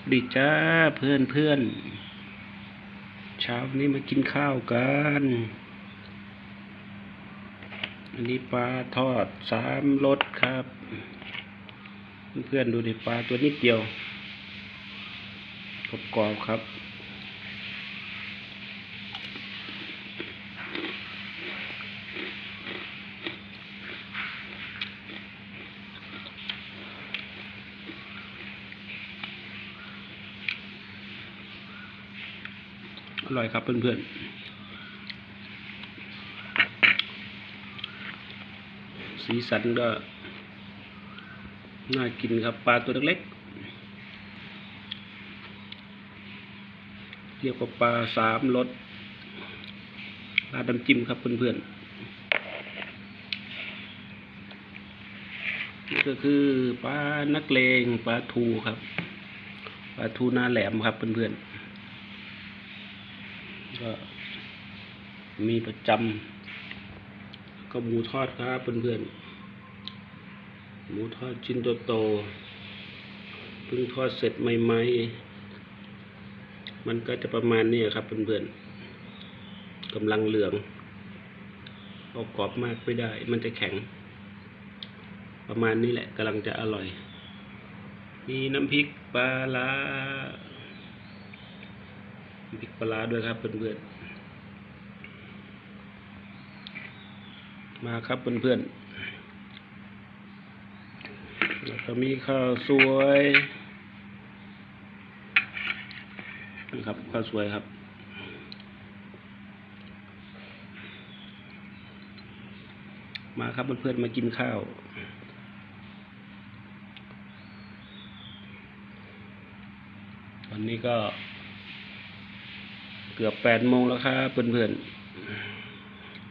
สวัสดีจ้าเพื่อนเพื่อนเช้านี้มากินข้าวกันอันนี้ปลาทอดสามรสครับ เพื่อนๆดูดิปลาตัวนิดเดียวกรอบๆครับ อร่อยครับเพื่อนๆ สีสันก็ น่ากินครับปลาตัวเล็กๆเรียกว่าปลาสามรสราดำจิ้มครับเพื่อนๆนี่ก็คือปลานักเลงปลาทูครับปลาทูหน้าแหลมครับเพื่อนๆ ก็มีประจำก็หมูทอดครับเพื่อนๆหมูทอดชิ้นโตๆเพิ่งทอดเสร็จใหม่ๆ มันก็จะประมาณนี้ครับเพื่อนๆกำลังเหลืองเอากรอบมากไม่ได้ มันจะแข็ง ประมาณนี้แหละกำลังจะอร่อย มีน้ำพริกปลาลา พริกปลาด้วยครับเพื่อนๆมาครับเพื่อนๆแล้วก็มีข้าวสวยนะครับข้าวสวยครับมาครับเพื่อนๆมากินข้าว วันนี้ก็ เกือบแปดโมงแล้วครับเพื่อน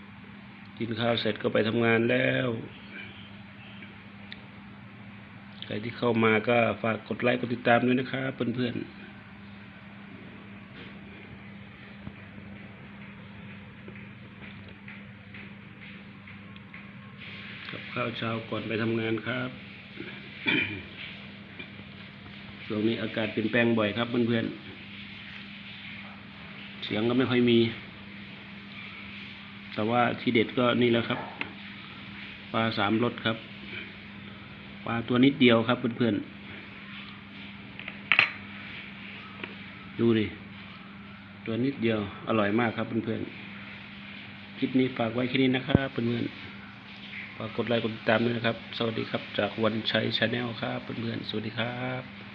ๆ กินข้าวเสร็จก็ไปทำงานแล้ว ใครที่เข้ามาก็ฝากกดไลค์กดติดตามด้วยนะครับเพื่อนๆกับข้าวเช้าก่อนไปทำงานครับช่วงนี้อากาศเปลี่ยนแปลงบ่อยครับเพื่อนๆ เสียงก็ไม่ค่อยมี แต่ว่าที่เด็ดก็นี่แหล้วครับ ปลาสามรสครับ ปลาตัวนิดเดียวครับเพื่อนๆ ดูดิ ตัวนิดเดียว อร่อยมากครับเพื่อนๆ คลิปนี้ฝากไว้แค่นี้นะครับเพื่อนๆ ฝากกดไลค์กดติดตามด้วยนะครับ สวัสดีครับ จากวันชัยชาแนลครับเพื่อนๆ สวัสดีครับ